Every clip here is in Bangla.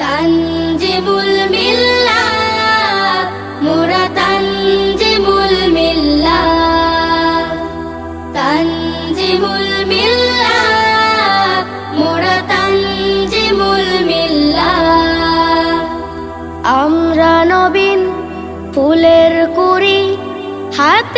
তানজিমুল মিল্লা, মোরা তানজিমুল মিল্লা। তানজিমুল মিল্লা, মোরা তানজিমুল মিল্লা। আমরা নবীন ফুলের কুড়ি, হাতে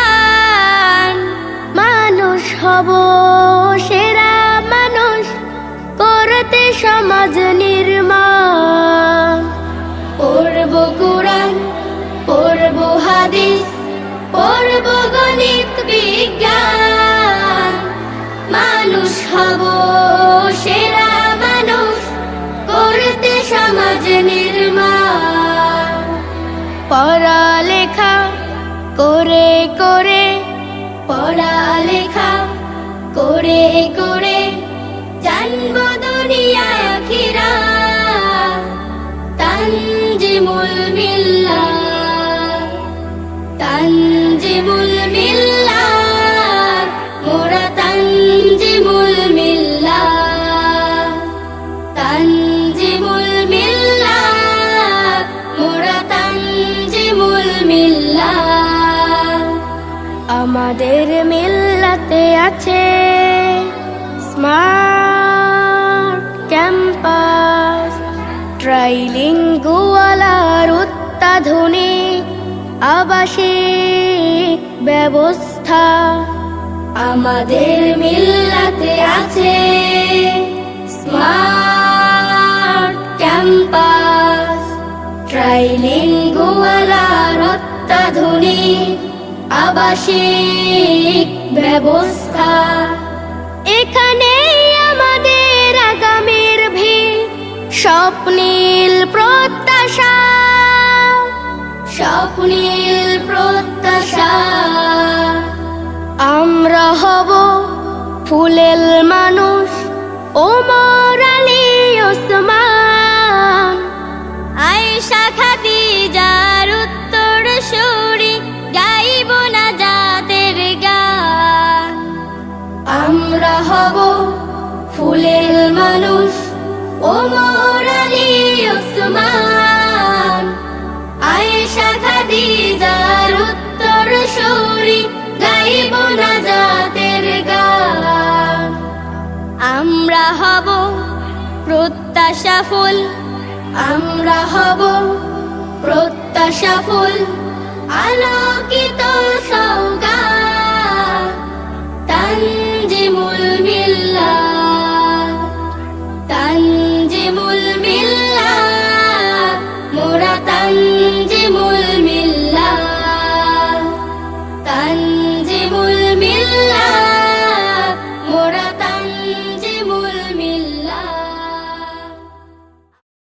হব সেরা মানুষ করতে সমাজ নির্মাণ। পড়ব কোরআন, পড়ব হাদিস, পড়ব গণিত, বিজ্ঞান। মানুষ হব সেরা মানুষ করতে সমাজ নির্মাণ। পড়ালেখা করে করে, পড়ালেখা করে করে জানব দুনিয়া আখিরা। তানজিমুল মিল্লা তানজিমুল মিল্লা, মোরা তানজিমুল মিল্লা তানজিমুল মিল্লা, মোরা তানজিমুল মিল্লা। আমাদের মিল্লাতে আছে স্মার্ট ক্যাম্পাস ট্রাইলিঙ্গুয়ালার অত্যাধুনিক আবাসিক ব্যবস্থা। আমাদের মিল্লাতে আছে স্মার্ট ক্যাম্পাস ট্রাইলিঙ্গুয়ালার অত্যাধুনিক আবাসিক ব্যবস্থা। এখানে আমাদের আগামীর স্বপ্নীল প্রত্যাশা। স্বপ্নীল প্রত্যাশা। আমরা হব ফুলেল মানুষ ওমর আলী হব প্রত্যাশা ফুল আমরা হব প্রত্যাশা ফুল আলোকিত সৌগা